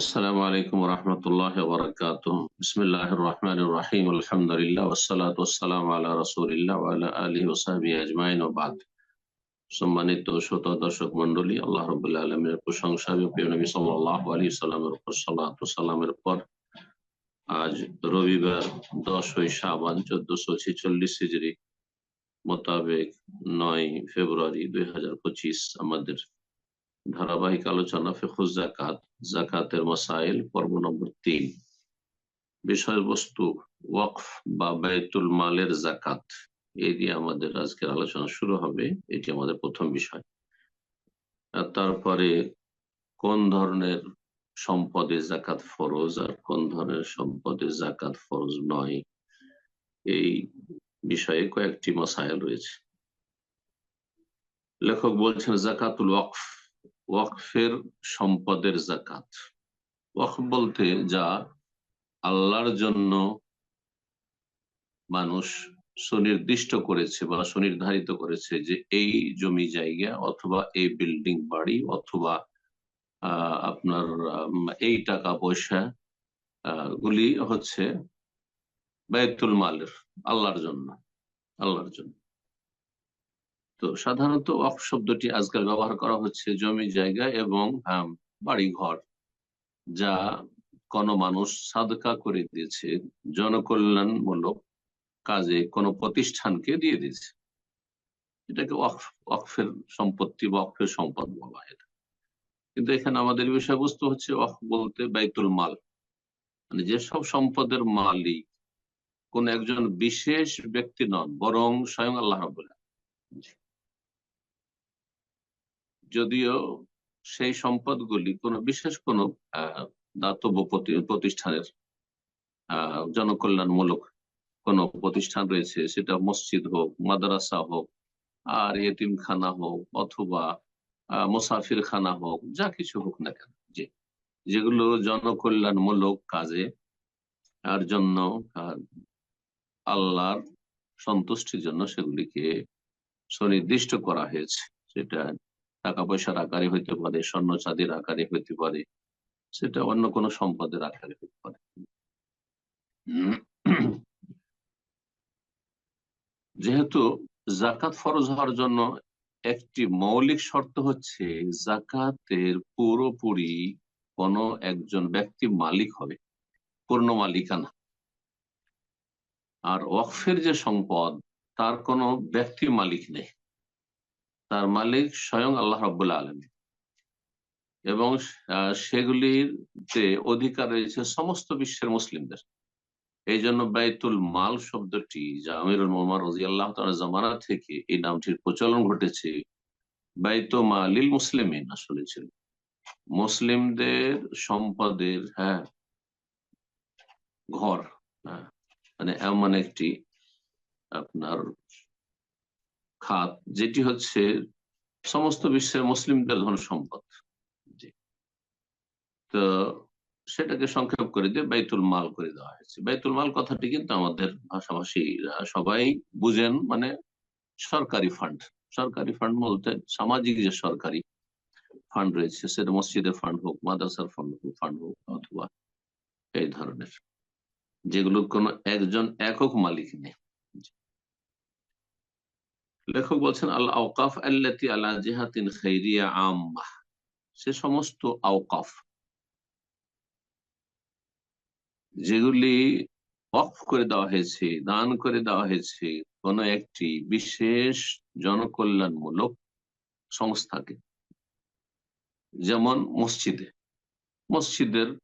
السلام عليكم ورحمة الله وبركاته بسم الله الرحمن الرحيم الحمد لله والصلاة والسلام على رسول الله وعلى آله وصحبه أجمعين وبعد সম্মানিত শ্রোত দর্শক মন্ডলী আল্লাহ রবুল্লাহ আলমের প্রশংসা এবং প্রিয় নবী সাল্লাহ আলী সাল্লামের উপর সাল্লাহ সাল্লামের পর আজ রবিবার দশই শাবান চোদ্দশো ছেচল্লিশ হিজড়ি মোতাবেক নয় ফেব্রুয়ারি দুই হাজার পঁচিশ আমাদের ধারাবাহিক আলোচনা ফেখুজ জাকাত জাকাতের মাসাইল, পর্ব নম্বর তিন। বিষয়বস্তু, ওয়াকফ বা বেতুল মালের জাকাত এই দিয়ে আমাদের আজকের আলোচনা শুরু হবে। এটি আমাদের প্রথম বিষয়। তারপরে কোন ধরনের সম্পদে জাকাত ফরজ আর কোন ধরনের সম্পদে জাকাত ফরজ নয়, এই বিষয়ে কয়েকটি মসাইল রয়েছে। লেখক বলছেন জাকাতুল ওয়াকফ ওয়াকফের সম্পদের জাকাত ওয়াকফ বলতে যা আল্লাহর জন্য মানুষ সুনির্দিষ্ট করেছে বা সুনির্ধারিত করেছে যে এই জমি জায়গা অথবা এই বিল্ডিং বাড়ি অথবা আপনার এই টাকা পয়সা গুলি হচ্ছে বেতুল মালের, আল্লাহর জন্য আল্লাহর জন্য। তো সাধারণত অফ শব্দটি আজকাল ব্যবহার করা হচ্ছে জমি জায়গা এবং বাড়ি ঘর যা কোন মানুষ সাদকা করে দিয়েছে। জনকল্যাণমূলক কাজে কোন প্রতিষ্ঠানকে দিয়ে দিয়েছে। এটাকে অক্ষের সম্পত্তি বা অক্ষের সম্পদ বলা হয় কিন্তু এখানে আমাদের বিষয়বস্তু হচ্ছে অফ বলতে বাইতুল মাল। মানে যেসব সম্পদের মালিক কোন একজন বিশেষ ব্যক্তি নন, বরং স্বয়ং আল্লাহ রবুল্লাহ যদিও সেই সম্পদগুলি কোনো, বিশেষ কোনো দাতব্য প্রতিষ্ঠানের জনকল্যাণমূলক কোন প্রতিষ্ঠান রয়েছে, সেটা মসজিদ হোক, মাদ্রাসা হোক, আর এতিমখানা হোক, অথবা মুসাফির খানা হোক, যা কিছু হোক না কেন, যে, যেগুলো জনকল্যাণমূলক কাজে আর জন্য আল্লাহর সন্তুষ্টির জন্য সেগুলিকে সুনির্দিষ্ট করা হয়েছে, সেটা টাকা পয়সার আকারে হইতে পারে স্বর্ণ চাঁদের আকারে হইতে পারে, সেটা অন্য কোনো সম্পদের আকারে হইতে পারে। যেহেতু জাকাত ফরজ হওয়ার জন্য একটি মৌলিক শর্ত হচ্ছে জাকাতের পুরোপুরি কোন একজন ব্যক্তি মালিক হবে, পূর্ণ মালিকানা। আর ওয়াকফের যে সম্পদ, তার কোনো ব্যক্তি মালিক নেই। তার মালিক স্বয়ং আল্লাহ রব্বুল্লা আলমী এবং সেগুলির যে অধিকার রয়েছে সমস্ত বিশ্বের মুসলিমদের। এই জন্য বাইতুল মাল শব্দটি যা আমিরুল মোহাম্মদ রাজি আল্লাহ জামানা থেকে এই নামটির প্রচলন ঘটেছে, বাইত মালিল মুসলিমিন আসলে ছিল। মুসলিমদের সম্পদের হ্যাঁ ঘর হ্যাঁ মানে এমন একটি আপনার খাত, যেটি হচ্ছে সমস্ত বিশ্বের মুসলিমদের ধন সম্পদ। তো সেটাকে সংক্ষেপ করে দিয়ে বাইতুল মাল করে দেওয়া হয়েছে। বাইতুল মাল কথাটি কিন্তু আমাদের ভাষাভাষী সবাই বুঝেন মানে সরকারি ফান্ড। সরকারি ফান্ড বলতে সামাজিক যে সরকারি ফান্ড রয়েছে, সেটা মসজিদের ফান্ড হোক, মাদ্রাসার ফান্ড হোক ফান্ড হোক, অথবা এই ধরনের যেগুলো কোনো একজন একক মালিক নেই। লেখক বলছেন আল্লাহ আওকাফ আল্লাতি আল্লাহ জেহাতিন খৈরিয়া আম্মা। সে সমস্ত আওকাফ। যেগুলি অফ করে দেওয়া হয়েছে, দান করে দেওয়া হয়েছে, কোন একটি বিশেষ জনকল্যাণমূলক সংস্থাকে। যেমন মসজিদে। মসজিদের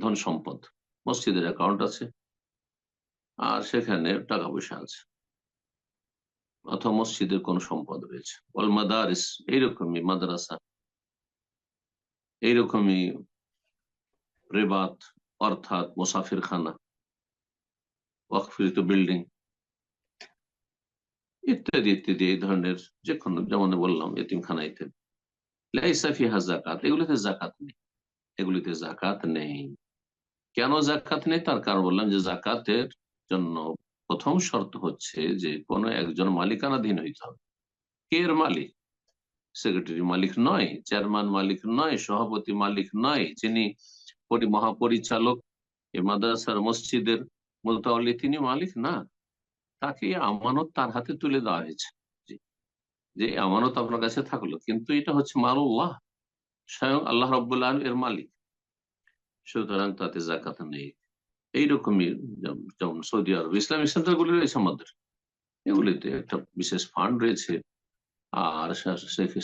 ধন সম্পদ মসজিদের অ্যাকাউন্ট আছে। আর সেখানে টাকা পয়সা আছে। অথবা মসজিদের কোন সম্পদ রয়েছে। অল মাদারিস, এইরকমই মাদ্রাসা, এইরকমই রেবাত, অর্থাৎ মুসাফির খানা ওয়াকফিরিত বিল্ডিং, ইত্যাদি ইত্যাদি, এই ধরনের যে কোনো যেমন বললাম, এতিমখানা ইত্যাদি। লাইসাফি জাকাত এগুলিতে জাকাত নেই। এগুলিতে জাকাত নেই। কেন জাকাত নেই? তার কারণ বললাম যে জাকাতের জন্য প্রথম শর্ত হচ্ছে যে কোনো একজন মালিকানাধীন হইতে হবে। কে এর মালিক? সেক্রেটারি মালিক নয়, চেয়ারম্যান মালিক নয়, সভাপতি মালিক নয়, যিনি মহাপরিচালক এ মাদ্রাসার মসজিদের মোতালি তিনি মালিক না। তাকে আমানত তার হাতে তুলে দেওয়া হয়েছে। যে আমানত আপনার কাছে থাকল, কিন্তু এটা হচ্ছে মালুল্লাহ স্বয়ং আল্লাহ রব্বুল্লাহ এর মালিক। সুতরাং তাতে জাকাত নেই। এইরকমই, যেমন সৌদি আরব, ইসলামিক সেন্টার গুলি রয়েছে আমাদের এগুলিতে একটা বিশেষ ফান্ড রয়েছে। আর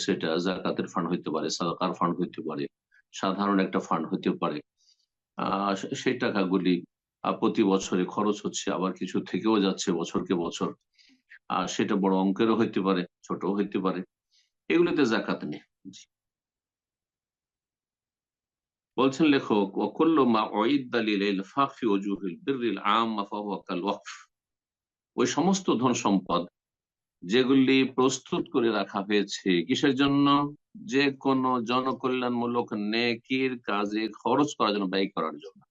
সেটা জাকাতের ফান্ড হইতে পারে, সাদাকার ফান্ড হইতে পারে, সাধারণ একটা ফান্ড হইতে পারে। সেই টাকাগুলি প্রতি বছরে খরচ হচ্ছে, আবার কিছু থেকেও যাচ্ছে বছরকে বছর। আর সেটা বড় অঙ্কেরও হইতে পারে, ছোটও হইতে পারে। এগুলিতে জাকাত নেই। বলছেন লেখক মা ফাফি ওজুহিল ওয়াকফ ওই সমস্ত ধন সম্পদ যেগুলি প্রস্তুত করে রাখা হয়েছে, কিসের জন্য? যে কোনো জনকল্যাণমূলক নেকির কাজে খরচ করার জন্য, ব্যয় করার জন্য।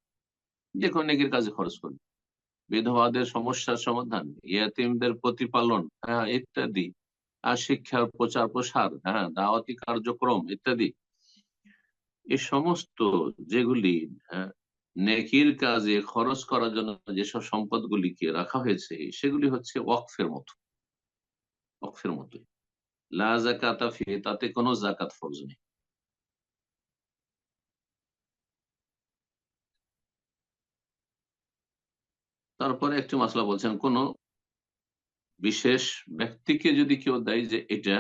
যে কোনো নেকির কাজে খরচ করবে বিধবাদের সমস্যার সমাধান, ইয়াতিমদের প্রতিপালন হ্যাঁ ইত্যাদি। আর শিক্ষার প্রচার প্রসার হ্যাঁ দাওয়াতি কার্যক্রম, ইত্যাদি। এই সমস্ত যেগুলি নেকির কাজে খরচ করার জন্য যেসব সম্পদগুলিকে রাখা হয়েছে, সেগুলি হচ্ছে ওয়াকফের মতো। ওয়াকফের মতোই। লা ফি, তাতে কোনো জাকাত ফরজ নেই। তারপরে একটি মাসলা বলছেন, কোন বিশেষ ব্যক্তিকে যদি কেউ দেয় যে এটা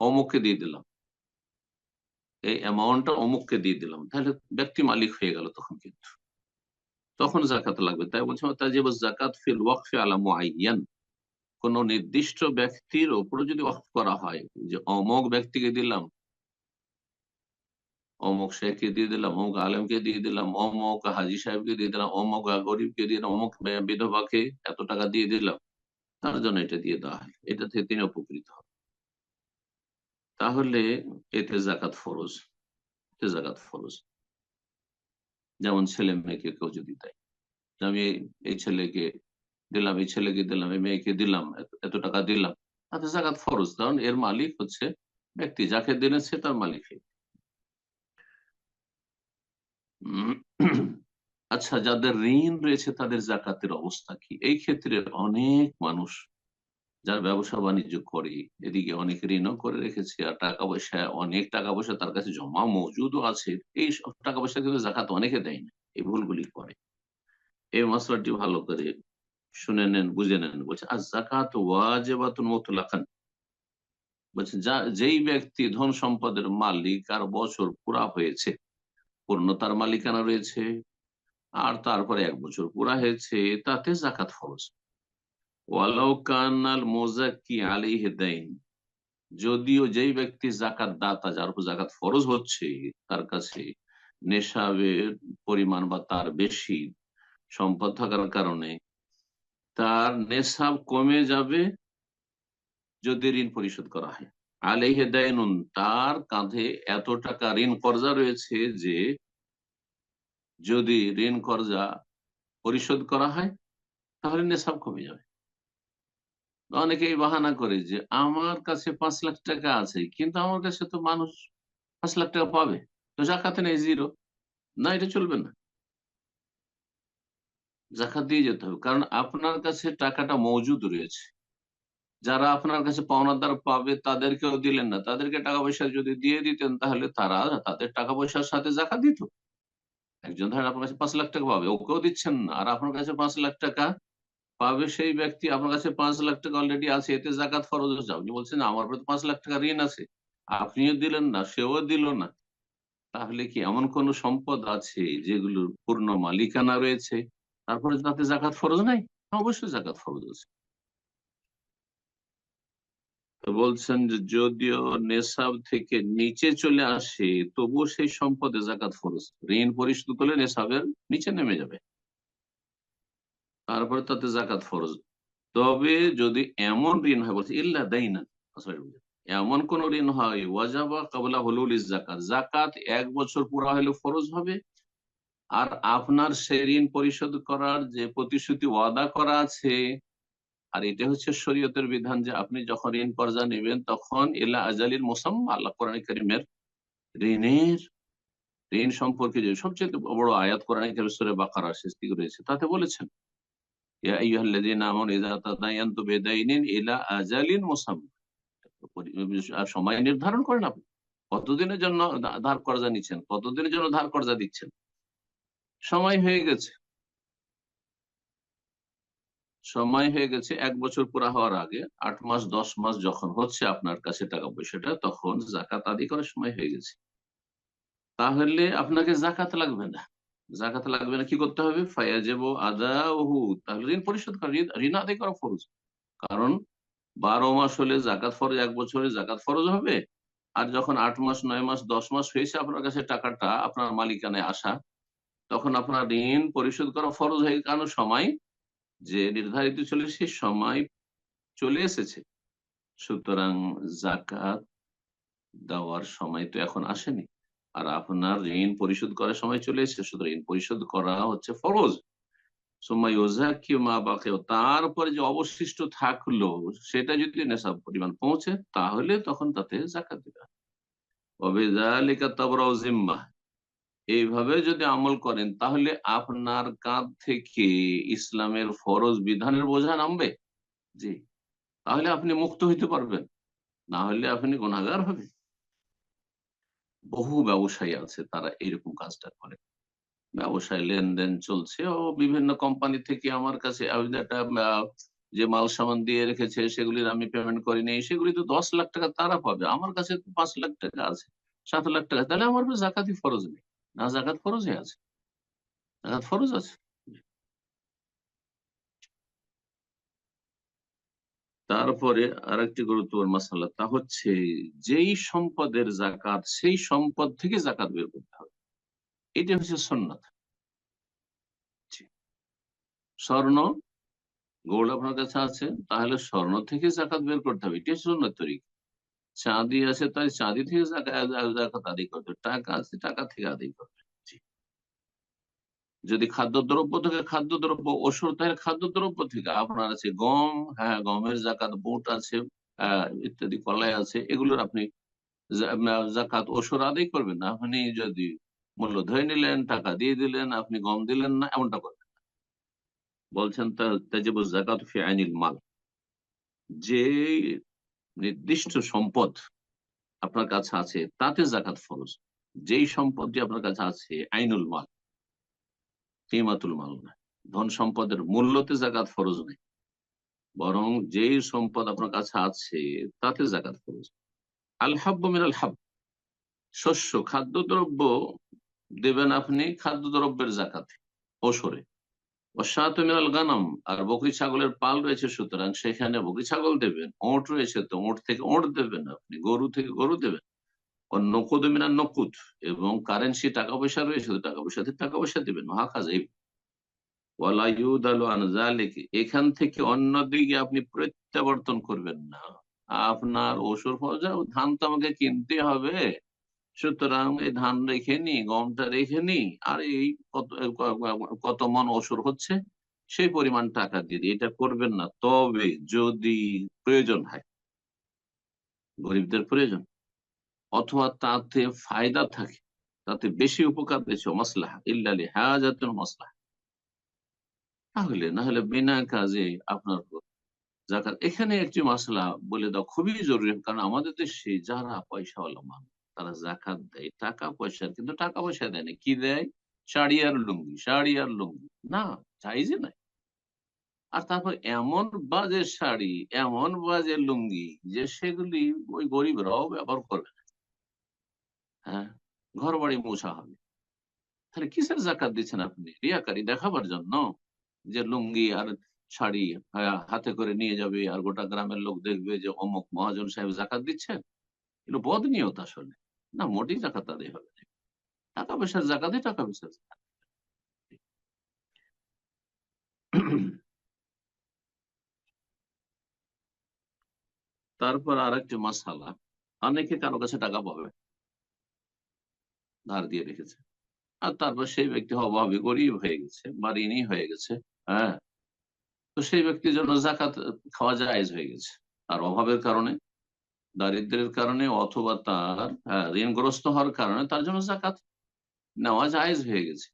অমুককে দিয়ে দিলাম এই অ্যামাউন্টটা অমুককে দিয়ে দিলাম। তাহলে ব্যক্তি মালিক হয়ে গেল তখন কিন্তু। তখন জাকাত লাগবে। তাই বলছি, তাজিব জাকাত ফিল ওয়াকফে আলা মুআইয়ান। কোন নির্দিষ্ট ব্যক্তির ওপরে যদি ওয়াকফ করা হয়, যে অমুক ব্যক্তিকে দিলাম, অমুক শেখকে দিয়ে দিলাম, অমুক আলমকে দিয়ে দিলাম, অমুক হাজি সাহেবকে দিয়ে দিলাম, অমুক গরিবকে দিয়ে দিলাম, অমুক বিধবাকে এত টাকা দিয়ে দিলাম, তার জন্য এটা দিয়ে দেওয়া হয়। এটা থেকে তিনি উপকৃত হবে তাহলে এতে জাকাত ফরজ, এতে জাকাত ফরজ। যেমন ছেলে মেয়েকে কেউ যদি দেয় আমি এই ছেলেকে দিলাম, এই ছেলেকে দিলাম, এই মেয়েকে দিলাম, এত টাকা দিলাম, তাতে জাকাত ফরজ। কারণ এর মালিক হচ্ছে ব্যক্তি, যাকে দিলেন সে তার মালিক আচ্ছা যাদের ঋণ রয়েছে তাদের জাকাতের অবস্থা কি? এই ক্ষেত্রে অনেক মানুষ যার ব্যবসা বাণিজ্য করে, এদিকে অনেক ঋণও করে রেখেছে আর টাকা পয়সা অনেক টাকা পয়সা তার কাছে জমা মজুদও আছে। এই টাকা পয়সা কিন্তু জাকাত অনেকে দেয় না, এই ভুলগুলি করে। এই মশলাটি ভালো করে শুনে নেন, বুঝে নেন, বলছে আর জাকাত ওয়াজেবাতুন মতলাকান। বলছে, যা, যেই ব্যক্তি ধন সম্পদের মালিক আর বছর পুরা হয়েছে পূর্ণতার মালিকানা রয়েছে, আর তারপরে এক বছর পুরা হয়েছে, তাতে জাকাত ফরজ। ওয়ালাউ কানাল আলী হেদাইন যদিও যেই ব্যক্তি জাকাত দাতা, যার উপর জাকাত ফরজ হচ্ছে, তার কাছে নেশাবের পরিমাণ বা তার বেশি সম্পদ থাকার কারণে তার নেশাব কমে যাবে যদি ঋণ পরিশোধ করা হয়। আলেহে দায়নুন তার কাঁধে এত টাকা ঋণ কর্জা রয়েছে যে যদি ঋণ কর্জা পরিশোধ করা হয়, তাহলে নেশাব কমে যাবে। অনেকেই বাহানা করে যে, আমার কাছে পাঁচ লাখ টাকা আছে কিন্তু আমার কাছে তো মানুষ পাঁচ লাখ টাকা পাবে। তো জাকাতে নেই জিরো। না, এটা চলবে না। জাকাত দিয়ে যেতে হবে। কারণ আপনার কাছে টাকাটা মজুদ রয়েছে। যারা আপনার কাছে পাওনা পাওনাদার পাবে, তাদেরকেও দিলেন না। তাদেরকে টাকা পয়সা যদি দিয়ে দিতেন, তাহলে তারা তাদের টাকা পয়সার সাথে জাকাত দিত। একজন ধরেন আপনার কাছে পাঁচ লাখ টাকা পাবে, ওকেও দিচ্ছেন না। আর আপনার কাছে পাঁচ লাখ টাকা পাবে সেই ব্যক্তি আপনার কাছে পাঁচ লাখ টাকা অলরেডি আছে, এতে জাকাত ফরজ হচ্ছে আপনি বলছেন আমার পাঁচ লাখ টাকা ঋণ আছে, আপনিও দিলেন না, সেও দিল না। তাহলে কি এমন কোন সম্পদ আছে যেগুলোর পূর্ণ মালিকানা রয়েছে, তারপরে তাতে জাকাত ফরজ নাই? অবশ্যই জাকাত ফরজ আছে। বলছেন যে, যদিও নেশাব থেকে নিচে চলে আসে, তবুও সেই সম্পদে জাকাত ফরজ। ঋণ পরিশোধ করলে নেশাবের নিচে নেমে যাবে। তারপরে তাতে জাকাত ফরজ। তবে যদি এমন ঋণ হয়, বলছে, ইল্লা দেয় না এমন কোন ঋণ হয়, ওয়াজাবা কাবলা হলুল জাকাত জাকাত এক বছর পুরা হলে ফরজ হবে। আর আপনার সে ঋণ পরিশোধ করার যে প্রতিশ্রুতি ওয়াদা করা আছে, আর এটা হচ্ছে শরীয়তের বিধান যে আপনি যখন ঋণ কর্জা নেবেন, তখন এলা আজালির মোসাম্মা, আল্লাহ কোরআন করিমের ঋণের, ঋণ সম্পর্কে যে সবচেয়ে বড় আয়াত কোরআন করিম সূরা বাকারার সৃষ্টি রয়েছে তাতে বলেছেন সময় নির্ধারণ করেন আপনি। কতদিনের জন্য ধার কর্জা নিচ্ছেন? কতদিনের জন্য ধার কর্জা দিচ্ছেন? সময় হয়ে গেছে। সময় হয়ে গেছে এক বছর পুরা হওয়ার আগে, আট মাস, দশ মাস যখন হচ্ছে আপনার কাছে টাকা পয়সাটা, তখন জাকাত আদি করার সময় হয়ে গেছে। তাহলে আপনাকে জাকাত লাগবে না। জাকাত লাগবে না, কি করতে হবে? ফায়াজেব আদা ওহু তাহলে ঋণ পরিশোধ করা, ঋণ- আদায় করা ফরজ। কারণ বারো মাস হলে জাকাত ফরজ, এক বছরে জাকাত ফরজ হবে। আর যখন আট মাস, নয় মাস, দশ মাস হয়েছে আপনার কাছে টাকাটা, আপনার মালিকানায় আসা, তখন আপনার ঋণ পরিশোধ করা ফরজ হয়ে কারণ সময় যে নির্ধারিত চলে সেই সময় চলে এসেছে। সুতরাং জাকাত দেওয়ার সময় তো এখন আসেনি। আর আপনার ঋণ পরিশোধ করার সময় চলে এসেছে, সুতরাং ঋণ পরিশোধ করা হচ্ছে ফরজ। তারপরে যে অবশিষ্ট থাকল, সেটা যদি নেশাব পরিমাণ পৌঁছে, তাহলে তখন তাতে জাকাত ওবেজালিকা জিম্মা। এইভাবে যদি আমল করেন, তাহলে আপনার কাঁধ থেকে ইসলামের ফরজ বিধানের বোঝা নামবে? জি। তাহলে আপনি মুক্ত হইতে পারবেন। না হলে আপনি গুণাগার হবেন। বহু ব্যবসায়ী আছে তারা এরকম কাজটা করে। ব্যবসায় লেনদেন চলছে ও বিভিন্ন কোম্পানি থেকে আমার কাছে যে মাল সামান দিয়ে রেখেছে সেগুলির আমি পেমেন্ট করিনি সেগুলি তো দশ লাখ টাকা তারা পাবে। আমার কাছে তো পাঁচ লাখ টাকা আছে, সাত লাখ টাকা। তাহলে আমার জাকাতি ফরজ নেই। না, জাকাত ফরজই আছে। জাকাত ফরজ আছে। তারপরে আরেকটি গুরুত্বপূর্ণ মাসালা তা হচ্ছে যেই সম্পদের জাকাত সেই সম্পদ থেকে জাকাত বের করতে হবে। এটা হচ্ছে সন্ন্যত স্বর্ণ গোল্ড আপনার কাছে আছে, তাহলে স্বর্ণ থেকে জাকাত বের করতে হবে। এটা সুন্নত তরিকা। চাঁদি আছে, তাই চাঁদি থেকে জাকাত আদায় করতে। টাকা আছে, টাকা থেকে আদায় করতে। যদি খাদ্যদ্রব্য থেকে খাদ্যদ্রব্য, ওষুধ তাহলে খাদ্যদ্রব্য থেকে আপনার আছে গম হ্যাঁ গমের জাকাত, বুট আছে ইত্যাদি, কলাই আছে, এগুলোর আপনি জাকাত, ওষুধ আদায় করবেন না। আপনি যদি মূল্য ধরে নিলেন, টাকা দিয়ে দিলেন, আপনি গম দিলেন না, এমনটা করবেন। বলছেন তাজিব জাকাত ফি আইনিল মাল। যে নির্দিষ্ট সম্পদ আপনার কাছে আছে, তাতে জাকাত ফরজ। যেই সম্পদটি আপনার কাছে আছে, আইনুল মাল। কিমাতুল মাল না ধন সম্পদের মূল্যতে জাকাত ফরজ নেই। বরং যেই সম্পদ আপনার কাছে আছে, তাতে জাকাত ফরজ। আল হাব্ব মিনাল হাব শস্য, খাদ্যদ্রব্য দেবেন আপনি খাদ্যদ্রব্যের জাকাতে, ওসরে। অসাত মিনাল গানাম। আর বকরি ছাগলের পাল রয়েছে সুতরাং সেখানে বকরি ছাগল দেবেন, ওঁট রয়েছে তো ওঁট থেকে ওঁট দেবেন আপনি, গরু থেকে গরু দেবেন। নকুদ মিনার নকুদ, এবং কারেন্সি টাকা পয়সা রয়েছে টাকা পয়সা থেকে টাকা পয়সা দেবেন মহাকাজ এখান থেকে অন্য দিকে আপনি প্রত্যাবর্তন করবেন না। আপনার ফজা ধান তো আমাকে কিনতে হবে। সুতরাং এই ধান রেখে নি, গমটা রেখে নি, আর এই কত কত মন ওষুধ হচ্ছে, সেই পরিমাণ টাকা দিয়ে। এটা করবেন না, তবে যদি প্রয়োজন হয়, গরিবদের প্রয়োজন অথবা তাতে ফায়দা থাকে, তাতে বেশি উপকার দিয়েছে, মসলাহ ইল্লালি হাজাতুল মসলাহ। তাহলে না হলে বিনা কাজে আপনার জাকাত এখানে একটি মশলা বলে দাও খুবই জরুরি, কারণ আমাদের দেশে যারা পয়সাওয়ালা মানুষ, তারা জাকাত দেয় টাকা পয়সা, কিন্তু টাকা পয়সা দেয় না। কি দেয়? শাড়ি আর লুঙ্গি, শাড়ি আর লুঙ্গি। না চাইছে নাই। আর তারপর এমন বাজে শাড়ি, এমন বাজে লুঙ্গি যে সেগুলি ওই গরিবরাও ব্যবহার করবে না। হ্যাঁ? ঘর বাড়ি মোছা হবে। তাহলে কিসের জাকাত দিচ্ছেন আপনি? রিয়াকারি দেখাবার জন্য যে লুঙ্গি আর শাড়ি হাতে করে নিয়ে যাবে আর গোটা গ্রামের লোক দেখবে যে অমুক মহাজন সাহেব জাকাত দিচ্ছেন? এগুলো বদ নিয়ত আসলে। না, মোটেই জাকাত আদায় হবে। টাকা পয়সার জাকাতে টাকা পয়সার। তারপর আর একটি মাসালা অনেকে কারও কাছে টাকা পাবে? ধার দিয়ে রেখেছে। আর তারপর সেই ব্যক্তি অভাবী গরিব হয়ে গেছে বা ঋণী হয়ে গেছে হ্যাঁ? তো সেই ব্যক্তির জন্য জাকাত খাওয়া জায়েজ হয়ে গেছে। তার অভাবের কারণে দারিদ্রের কারণে অথবা তার হ্যাঁ, ঋণগ্রস্ত হওয়ার কারণে তার জন্য জাকাত নেওয়া জায়েজ হয়ে গেছে।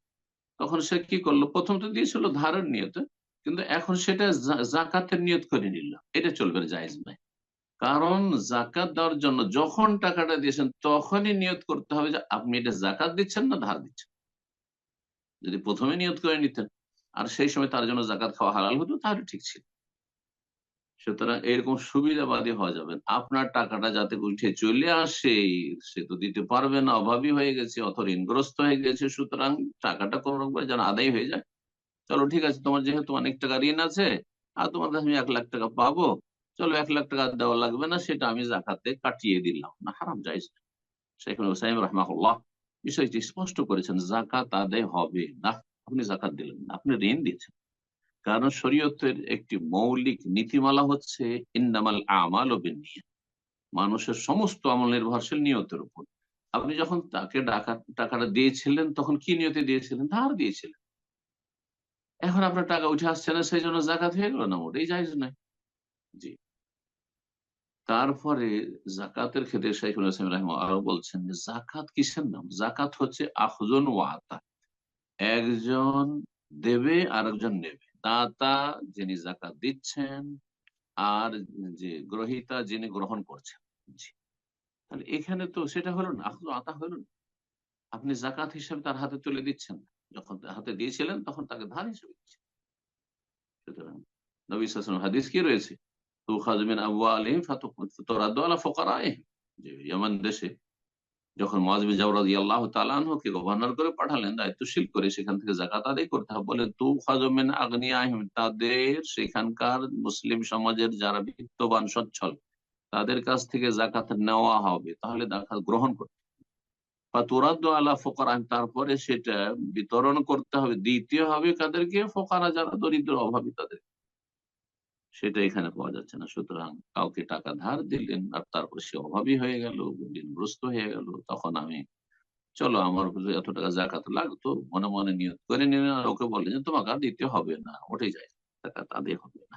তখন সে কি করল? প্রথম তো দিয়েছিল ধারের নিয়তে কিন্তু এখন সেটা জাকাতের নিয়ত করে নিল। এটা চলবে জায়েজ নাই কারণ জাকাত দেওয়ার জন্য যখন টাকাটা দিয়েছেন, তখনই নিয়ত করতে হবে যে আপনি এটা জাকাত দিচ্ছেন না ধার দিচ্ছেন। যদি প্রথমে নিয়ত করে নিতেন, আর সেই সময় তার জন্য জাকাত খাওয়া হালাল হতো, তাহলে ঠিক ছিল। সুতরাং এরকম সুবিধাবাদী হওয়া যাবে আপনার টাকাটা যাতে উঠে চলে আসে, সে তো দিতে পারবে না, অভাবী হয়ে গেছে অথবা ঋণগ্রস্ত হয়ে গেছে, সুতরাং টাকাটা কোনো রকম যেন আদায় হয়ে যায়। চলো ঠিক আছে, তোমার যেহেতু অনেক টাকা ঋণ আছে, আর তোমার কাছে আমি এক লাখ টাকা পাবো চলো এক লাখ টাকা দেওয়া লাগবে না, সেটা আমি জাকাতে কাটিয়ে দিলাম। না, হারাম যাইজ শেখ হুসাইম রহমাহুল্লাহ বিষয়টি স্পষ্ট করেছেন, জাকাত আদায় হবে না। আপনি জাকাত দিলেন না, আপনি ঋণ দিচ্ছেন কারণ শরীয়তের একটি মৌলিক নীতিমালা হচ্ছে, ইন্নামাল আমাল ও মানুষের সমস্ত আমল নির্ভরশীল নিয়তের উপর। আপনি যখন তাকে টাকা টাকাটা দিয়েছিলেন, তখন কি নিয়তে দিয়েছিলেন? ধার দিয়েছিলেন। এখন আপনার টাকা উঠে আসছে না, সেই জন্য জাকাত হয়ে গেল না মোটেই? জায়জ নাই জি। তারপরে জাকাতের ক্ষেত্রে শাইখুল ইসলাম রাহিম আরও বলছেন যে জাকাত কিসের নাম? জাকাত হচ্ছে আখজন ওয়াতা একজন দেবে আর একজন নেবে। দাতা যিনি জাকাত দিচ্ছেন আর যে গ্রহিতা যিনি গ্রহণ করছেন। তাহলে এখানে তো সেটা হলো না আখজ আতা হলো না। আপনি জাকাত হিসেবে তার হাতে তুলে দিচ্ছেন যখন হাতে দিয়েছিলেন তখন তাকে ধার হিসেবে দিচ্ছেন। সুতরাং নবী হাদিস কি রয়েছে? ইয়ামান দেশে যখন আল্লাহ গভর্নর করে পাঠালেন, দায়িত্বশীল করে সেখান থেকে জাকাত আদায় করতে হবে, বলে তু আগ্নি আহিম তাদের সেখানকার মুসলিম সমাজের যারা বিত্তবান, সচ্ছল, তাদের কাছ থেকে জাকাত নেওয়া হবে, তাহলে জাকাত গ্রহণ করতে ফাতুরাদ্দ আলা ফোকার তারপরে সেটা বিতরণ করতে হবে দিতে হবে কাদেরকে, ফোকারা যারা, দরিদ্র, অভাবী তাদের। সেটা এখানে পাওয়া যাচ্ছে না। সুতরাং কাউকে টাকা ধার দিলেন আর তারপর সে অভাবী হয়ে গেল, ঋণগ্রস্ত হয়ে গেল, তখন আমি, চলো আমার এত টাকা জাকাত লাগতো, মনে মনে নিয়ত করে নিলেন আর ওকে বলে যে, তোমাকে আর দিতে হবে না। ওটাই যায় টাকা তাদের হবে না।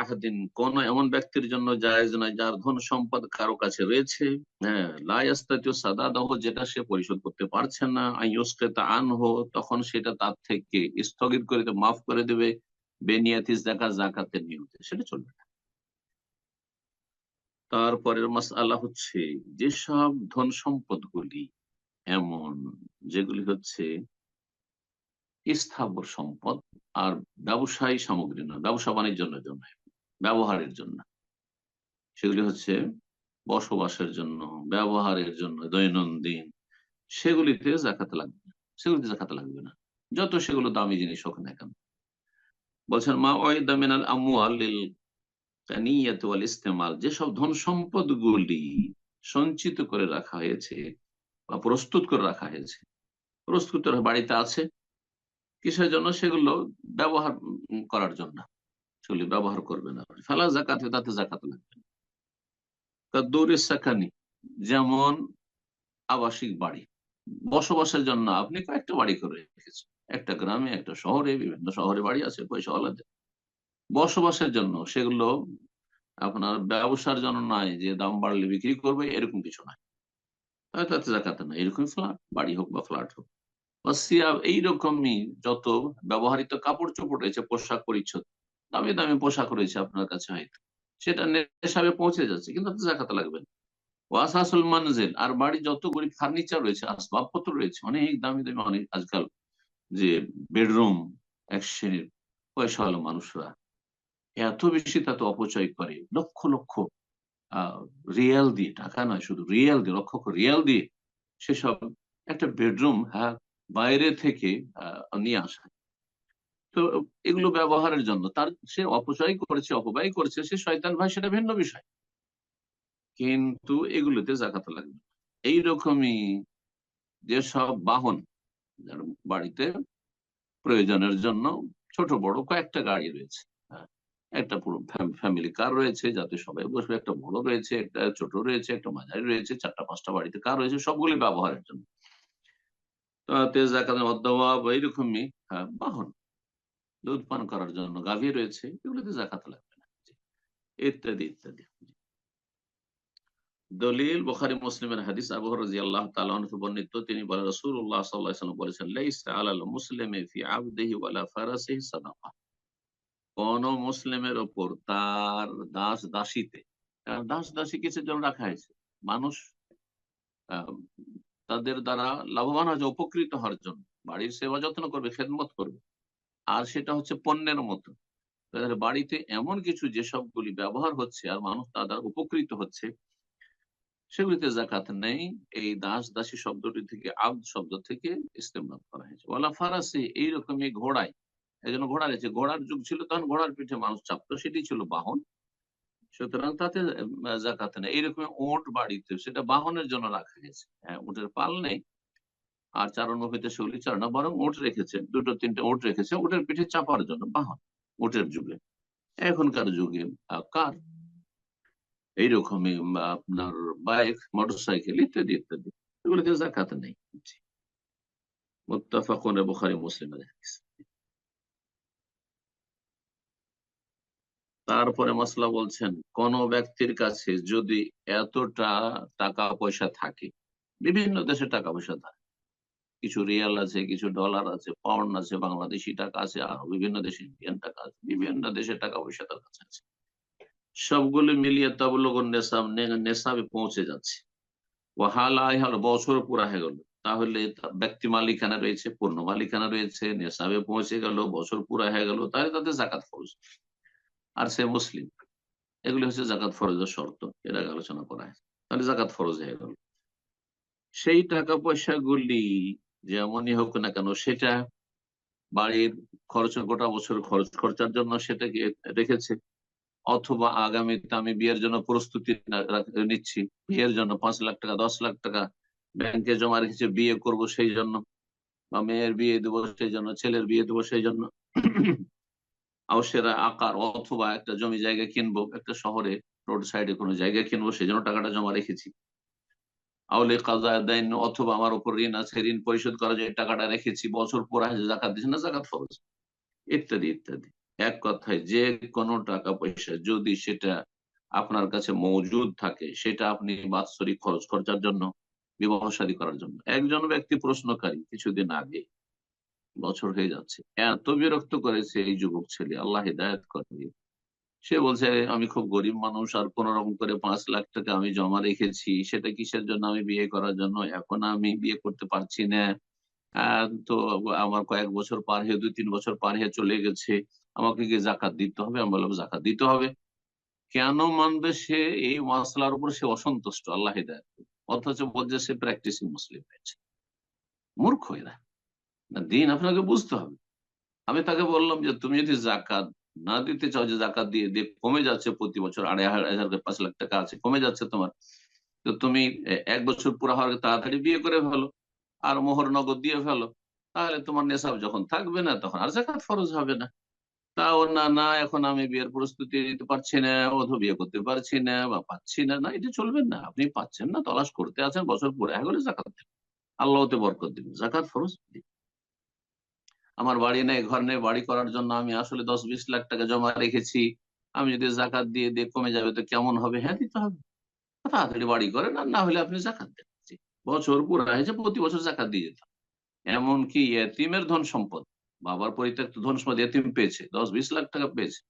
আহাদিন। কোন এমন ব্যক্তির জন্য নয় যার ধন সম্পদ কারও কাছে রয়েছে। হ্যাঁ ইয়াস্তাতিউ সাদাদাহু, যেটা সে পরিশোধ করতে পারছে না। আনহু, তখন সেটা তার থেকে স্থগিত করে মাফ করে দেবে। বেনিয়াতিস জাকাত জাকাতের নিয়তে সেটা চলবে না। তারপরের মাসআলা হচ্ছে, যেসব ধন সম্পদগুলি এমন, যেগুলি হচ্ছে স্থাবর সম্পদ আর ব্যবসায়ী সামগ্রী নয় ব্যবসা বাণিজ্যের জন্য, ব্যবহারের জন্য। সেগুলি হচ্ছে বসবাসের জন্য, ব্যবহারের জন্য, দৈনন্দিন, সেগুলিতে জাকাত লাগবে না সেগুলিতে জাকাত লাগবে না। যত সেগুলো দামি জিনিস হোক না কেন। বলছেন, মা ওয়াইদা মিনাল আমওয়াল লিল কানিয়াত ওয়াল ইস্তেমাল যেসব ধন সম্পদ গুলি সঞ্চিত করে রাখা হয়েছে বা প্রস্তুত করে রাখা হয়েছে, প্রস্তুত বাড়িতে আছে কিসের জন্য? সেগুলো ব্যবহার করার জন্য। সেগুলি ব্যবহার করবে না ফেলা জাকাতে তাতে জাকাত লাগবে। কাদ্দুরি সাকানি, যেমন আবাসিক বাড়ি। বসবাসের জন্য আপনি কয়েকটা বাড়ি করে রেখেছেন। একটা গ্রামে, একটা শহরে, বিভিন্ন শহরে বাড়ি আছে, পয়সাওয়ালাদের। বসবাসের জন্য সেগুলো আপনার ব্যবসার জন্য নয় যে দাম বাড়লে বিক্রি করবে, এরকম কিছু নয় তাতে জাকাত না এরকম ফ্ল্যাট, বাড়ি হোক বা ফ্ল্যাট হোক। এইরকমই যত ব্যবহারিত কাপড় চোপড় রয়েছে, পোশাক পরিচ্ছদ, দামি দামি পোশাক রয়েছে আপনার কাছে হয়তো। সেটা নেশাবে পৌঁছে যাচ্ছে, কিন্তু জাকাত লাগবে না ওয়াসাসুল মানজেল, আর বাড়ি যত গরিব ফার্নিচার রয়েছে, আসবাবপত্র রয়েছে, অনেক দামি দামি, অনেক আজকাল যে বেডরুম এক শ্রেণির পয়সা পয়সাওয়ালা মানুষরা এত বেশি তাতে অপচয় করে। লক্ষ লক্ষ রিয়াল দিয়ে, টাকা নয় শুধু রিয়াল দিয়ে লক্ষ রিয়াল দিয়ে সেসব একটা বেডরুম হ্যাঁ বাইরে থেকে নিয়ে আসা। তো এগুলো ব্যবহারের জন্য তার সে অপচয় করেছে অপব্যয় করেছে সে শয়তান ভাই সেটা ভিন্ন বিষয়। কিন্তু এগুলোতে জাকাত লাগবে। এইরকমই যেসব বাহন বাড়িতে প্রয়োজনের জন্য ছোট বড় কয়েকটা গাড়ি রয়েছে হ্যাঁ, একটা পুরো ফ্যামিলি কার রয়েছে যাতে সবাই বসবে একটা বড় রয়েছে একটা ছোট রয়েছে একটা মাঝারি রয়েছে চারটা পাঁচটা বাড়িতে কার রয়েছে সবগুলি ব্যবহারের জন্য। অধ্যাবাব এইরকমই হ্যাঁ, বাহন। দুধ পান করার জন্য গাভী রয়েছে এগুলোতে জাকাত লাগবে না। ইত্যাদি ইত্যাদি। দলিল বুখারী মুসলিমের হাদিস তাআলা আনহু বর্ণিত তিনি আলাইহি বলেছেন ফি আবদিহি ওয়ালা কোন মুসলিমের ওপর তার দাস দাসীতে দাস দাসী কিসের জন্য রাখা হয়েছে? মানুষ তাদের দ্বারা লাভবান হয়েছে উপকৃত হওয়ার জন্য। বাড়ির সেবা যত্ন করবে, খেদমত করবে। আর সেটা হচ্ছে পণ্যের মতো। তাদের বাড়িতে এমন কিছু যেসবগুলি ব্যবহার হচ্ছে আর মানুষ তার দ্বারা উপকৃত হচ্ছে, সেগুলিতে জাকাত নেই। এই দাস দাসী শব্দটি থেকে, আব্দ শব্দ থেকে ইস্তেমাল করা হয়েছে। ওয়ালা ফারাসি এইরকমই ঘোড়ায়, এই জন্য ঘোড়া রয়েছে। ঘোড়ার যুগ ছিল, তখন ঘোড়ার পিঠে মানুষ চাপতো। সেটি ছিল বাহন। সুতরাং তাতে জাকাত নেই। এইরকম ওট বাড়িতে সেটা বাহনের জন্য রাখা হয়েছে। হ্যাঁ উটের পাল নেই। আর চারণ হইতে সেগুলি চারণ বরং উট রেখেছে। দুটো তিনটে উট রেখেছে উটের পিঠে চাপার জন্য বাহন উটের যুগে। এখনকার যুগে কার? এইরকমই আপনার বাইক, মোটরসাইকেল ইত্যাদি ইত্যাদি। এগুলোতে জাকাত নেই। মুত্তাফাকুন বুখারী মুসলিমের হাদিস। তারপরে মশলা বলছেন, কোন ব্যক্তির কাছে যদি এতটা টাকা পয়সা থাকে, বিভিন্ন দেশে টাকা পয়সা থাকে, কিছু রিয়াল আছে, কিছু ডলার আছে, পাউন্ড আছে, বাংলাদেশি টাকা আছে আর বিভিন্ন দেশে ইন্ডিয়ান টাকা আছে, বিভিন্ন দেশের টাকা পয়সা তার কাছে আছে। সবগুলো মিলিয়ে তাবলুগ নেশাব নে- নেশাবে পৌঁছে যাচ্ছে। ওয়াহাল আইহাল বছর পুরা হয়ে গেল। তাহলে ব্যক্তি মালিকানা রয়েছে পূর্ণ মালিকানা রয়েছে, নেশাবে পৌঁছে গেল, বছর পুরা হয়ে গেল, তাহলে তাদের জাকাত ফরজ আর সে মুসলিম। এগুলি হচ্ছে জাকাত ফরজের শর্ত এর আগে আলোচনা করা হয়। তাহলে জাকাত ফরজ হয়ে গেল। সেই টাকা পয়সা গুলি যেমনই হোক না কেন, সেটা বাড়ির খরচ, গোটা বছর খরচ, খরচার জন্য সেটাকে রেখেছে। অথবা আগামীতে আমি বিয়ের জন্য প্রস্তুতি নিচ্ছি। বিয়ের জন্য পাঁচ লাখ টাকা, দশ লাখ টাকা ব্যাংকে জমা রেখেছে, বিয়ে করব সেই জন্য। বা মেয়ের বিয়ে দেবো সেই জন্য, ছেলের বিয়ে দেবো সেই জন্য। আউসেরা আকার অথবা একটা জমি জায়গা কিনবো, একটা শহরে রোড সাইডে কোনো জায়গা কিনবো সেই জন্য টাকাটা জমা রেখেছি। আউলে কাজা দেন অথবা আমার উপর ঋণ আছে, ঋণ পরিশোধ করা যায় টাকাটা রেখেছি, বছর পর আছে জাকাত দিচ্ছে না জাকাত ফরজ? ইত্যাদি ইত্যাদি। এক কথায় যে কোনো টাকা পয়সা যদি সেটা আপনার কাছে মজুদ থাকে, সেটা আপনি বাৎসরিক খরচ খরচার জন্য, বিবাহ শাদী করার জন্য। একজন ব্যক্তি প্রশ্নকারী কিছুদিন আগে বছর হয়ে যাচ্ছে। এত বিরক্ত করেছে এই যুবক ছেলে, আল্লাহ হিদায়ত করে। সে বলছে, আমি খুব গরিব মানুষ, আর কোন রকম করে পাঁচ লাখ টাকা আমি জমা রেখেছি। সেটা কিসের জন্য আমি বিয়ে করার জন্য? এখন আমি বিয়ে করতে পারছি না। তো আমার কয়েক বছর পার হয়ে, দুই তিন বছর পার হয়ে চলে গেছে। আমাকে কি জাকাত দিতে হবে? আমি বললাম, জাকাত দিতে হবে। কেন মানবে সে? এই মশলার উপর সে অসন্তুষ্ট, আল্লাহ হিদায়ত অথচ বলছে সে প্র্যাকটিসিং মুসলিম হয়েছে। মূর্খ এরা। না, দিন আপনাকে বুঝতে হবে। আমি তাকে বললাম যে, তুমি যদি জাকাত না দিতে চাও, যে জাকাত দিয়ে দিয়ে কমে যাচ্ছে প্রতি বছর আড়াই হাজার পাঁচ লাখ টাকা আছে, কমে যাচ্ছে তোমার। তো তুমি এক বছর পুরো হওয়ার তাড়াতাড়ি বিয়ে করে ফেলো আর মোহর নগদ দিয়ে ফেলো। তাহলে তোমার নেশাব যখন থাকবে না, তখন আর জাকাত ফরজ হবে না। তাও না না, এখন আমি বিয়ের প্রস্তুতি নিতে পারছি না অথবা বিয়ে করতে পারছি না বা পাচ্ছি না না, এটা চলবে না। আপনি পাচ্ছেন না, তলাশ করতে আছেন, বছর পুরো হয়ে গেলে জাকাত দেবেন আল্লাহতে বরকত দিবেন জাকাত ফরজ দিন। আমার বাড়ি নেই, ঘর নেই, বাড়ি করার জন্য আমি আসলে দশ বিশ লাখ টাকা জমা রেখেছি। আমি যদি জাকাত দিয়ে দিয়ে কমে যাবে তো কেমন হবে? হ্যাঁ দিতে হবে। তাড়াতাড়ি বাড়ি করেন আর না হলে আপনি জাকাত দেন। বছর পুরো হয়েছে, প্রতি বছর জাকাত দিয়ে যেতে এমনকি এতিমের ধন সম্পদ, বাবার পরিত্যক্ত ধন সম্পদ এতিম পেয়েছে, দশ বিশ লাখ টাকা পেয়েছে।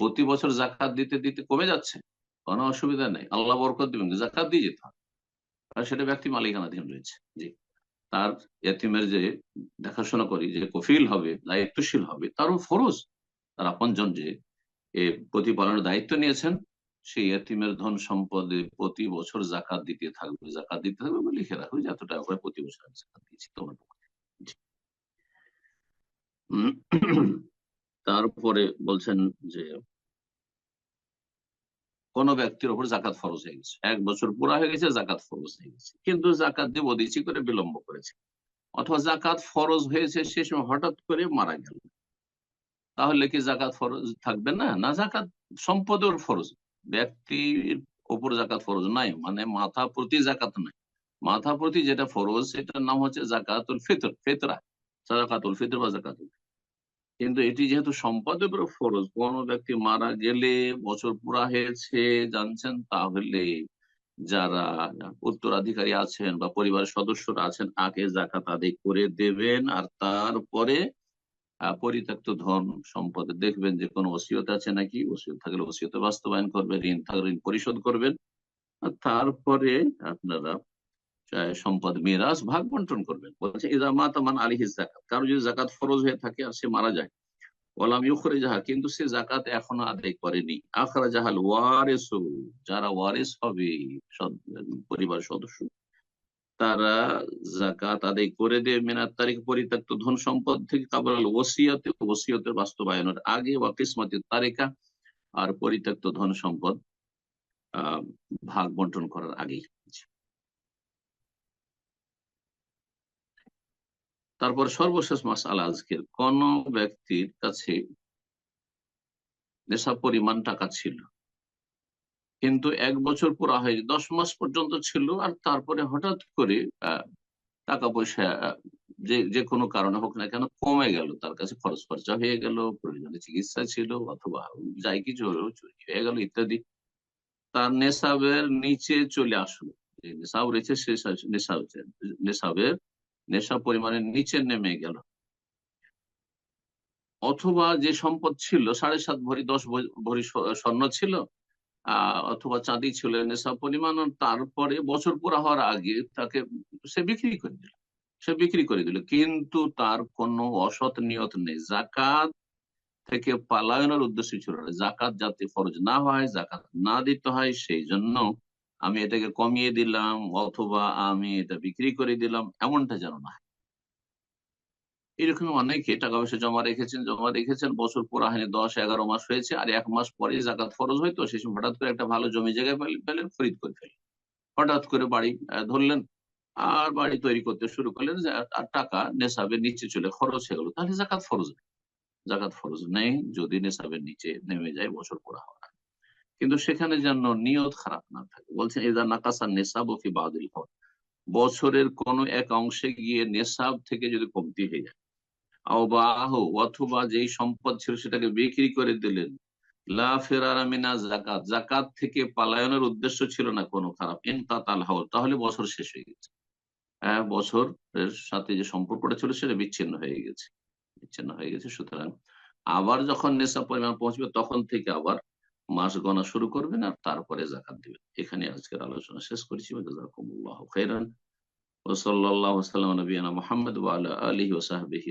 প্রতি বছর জাকাত দিতে দিতে কমে যাচ্ছে, কোনো অসুবিধা নেই। আল্লাহ বরকত দিবেন, জাকাত দিয়ে যেতে হবে। সেটা ব্যক্তি মালিকানাধীন রয়েছে। জি। তার এতিমের যে দেখাশোনা করি, যে কফিল হবে, দায়িত্বশীল হবে, তারও ফরজ। তার আপনজন যে এ প্রতিপালনের দায়িত্ব নিয়েছেন, সেই এতিমের ধন সম্পদে প্রতি বছর জাকাত দিতে থাকবে। জাকাত দিতে থাকবে বলে লিখে রাখবে যে এত টাকা করে প্রতি বছর আমি জাকাত দিয়েছি তোমার তারপরে বলছেন যে কোন ব্যক্তির উপর জাকাত ফরজ হয়ে গেছে। এক বছর পুরা হয়ে গেছে, জাকাত ফরজ হয়ে গেছে। কিন্তু জাকাত দেব দিচ্ছি করে বিলম্ব করেছে। অথবা জাকাত ফরজ হয়েছে সে সময় হঠাৎ করে মারা গেল। তাহলে কি জাকাত ফরজ থাকবে না? না, জাকাত সম্পদের ফরজ। ব্যক্তির উপর জাকাত ফরজ নাই মানে মাথা প্রতি জাকাত নাই। মাথা প্রতি যেটা ফরজ, সেটার নাম হচ্ছে জাকাতুল ফিতর, ফিতরা। জাকাতুল ফিতর বা জাকাতুল ফিতর। কিন্তু এটি যেহেতু সম্পদের ফরজ, কোন ব্যক্তি মারা গেলে, বছর পুরা হয়েছে, জানছেন, তাহলে যারা উত্তরাধিকারী আছেন বা পরিবারের সদস্যরা আছেন, আগে জাকাত আদায় করে দেবেন আর তারপরে পরিত্যক্ত ধন সম্পদে দেখবেন যে কোনো ওসিয়ত আছে নাকি, ওসিয়ত থাকলে ওসিয়ত বাস্তবায়ন করবেন, ঋণ থাকলে ঋণ পরিশোধ করবেন। আর তারপরে আপনারা সম্পদ, মিরাজ ভাগ বন্টন করবেন। বলছে ইজামাত মান আলিহিস জাকাত কারও যদি জাকাত ফরজ হয়ে থাকে আর সে মারা যায় ওলাম ইউখরে যাহা কিন্তু সে জাকাত এখনও আদায় করেনি। আখরা জাহাল ওয়ারেস, যারা ওয়ারেস হবে পরিবার সদস্য, তারা জাকাত আদায় করে দেবে। মিনার তারিখ পরিত্যক্ত ধন সম্পদ থেকে কাবরাল ওসিয়াতে, ওসিয়তের বাস্তবায়নের আগে বা কিসমাতের তারিকা আর পরিত্যক্ত ধন সম্পদ ভাগ বন্টন করার আগেই। তারপর সর্বশেষ মাস আল আজকের। কোন ব্যক্তির কাছে নেশা পরিমাণ টাকা ছিল। কিন্তু এক বছর পুরা হয়ে দশ মাস পর্যন্ত ছিল আর তারপরে হঠাৎ করে টাকা পয়সা যে যে কোনো কারণে হোক না কেন কমে গেল। তার কাছে খরচ খরচা হয়ে গেল প্রয়োজনীয় চিকিৎসা ছিল অথবা যাই কিছু হলো, চুরি হয়ে গেল ইত্যাদি। তার নেশাবের নিচে চলে আসলো। নেশাব রয়েছে, সে নেশাব নেশাবের নেশা পরিমাণের নিচে নেমে গেল। অথবা যে সম্পদ ছিল, সাড়ে সাত ভরি, দশ ভরি স্বর্ণ ছিল অথবা চাঁদি ছিল নেশা পরিমাণ, তারপরে বছর পুরা হওয়ার আগে তাকে সে বিক্রি করে দিল। সে বিক্রি করে দিল। কিন্তু তার কোনো অসৎ নিয়ত নেই। জাকাত থেকে পালায়নের উদ্দেশ্য ছিল জাকাত যাতে ফরজ না হয় জাকাত না দিতে হয়, সেই জন্য আমি এটাকে কমিয়ে দিলাম অথবা আমি এটা বিক্রি করে দিলাম, এমনটা যেন না এরকম অনেকে টাকা পয়সা জমা রেখেছেন জমা রেখেছেন, বছর পুরা হয়নি দশ, এগারো মাস হয়েছে আর এক মাস পরে জাকাত ফরজ হয়তো সেই সময় হঠাৎ করে একটা ভালো জমি জায়গায় পেলে- পেলেন খরিদ করে ফেলেন হঠাৎ করে বাড়ি ধরলেন আর বাড়ি তৈরি করতে শুরু করলেন আর টাকা নেশাবের নিচে চলে খরচ হয়ে গেল, তাহলে জাকাত ফরজ নেই। জাকাত ফরজ নেই যদি নেশাবের নিচে নেমে যায় বছর পুরা হওয়ার। কিন্তু সেখানে যেন নিয়ত খারাপ না থাকে। বলছেন এদা নাকাসা নেশাব কি বাদুল হন বছরের কোন এক অংশে গিয়ে নেশাব থেকে যদি কমতি হয়ে যায়। আহ, অথবা যেই সম্পদ ছিল সেটাকে বিক্রি করে দিলেন। লা ফেরারা মিনা জাকাত জাকাত থেকে পালায়নের উদ্দেশ্য ছিল না কোনো খারাপ। ইনকাতাল হাওল, তাহলে বছর শেষ হয়ে গেছে। হ্যাঁ বছরের সাথে যে সম্পর্কটা ছিল সেটা বিচ্ছিন্ন হয়ে গেছে। বিচ্ছিন্ন হয়ে গেছে, সুতরাং আবার যখন নেশা পরিমাণ পৌঁছবে, তখন থেকে আবার মাস গণা শুরু করবেন আর তারপরে জাকাত দিবেন। এখানে আজকের আলোচনা শেষ করছি। ওয়া সাল্লাল্লাহু ওয়া সাল্লাম নবীনা মোহাম্মদ ওয়া আলা আলিহি ওয়া সাহবিহি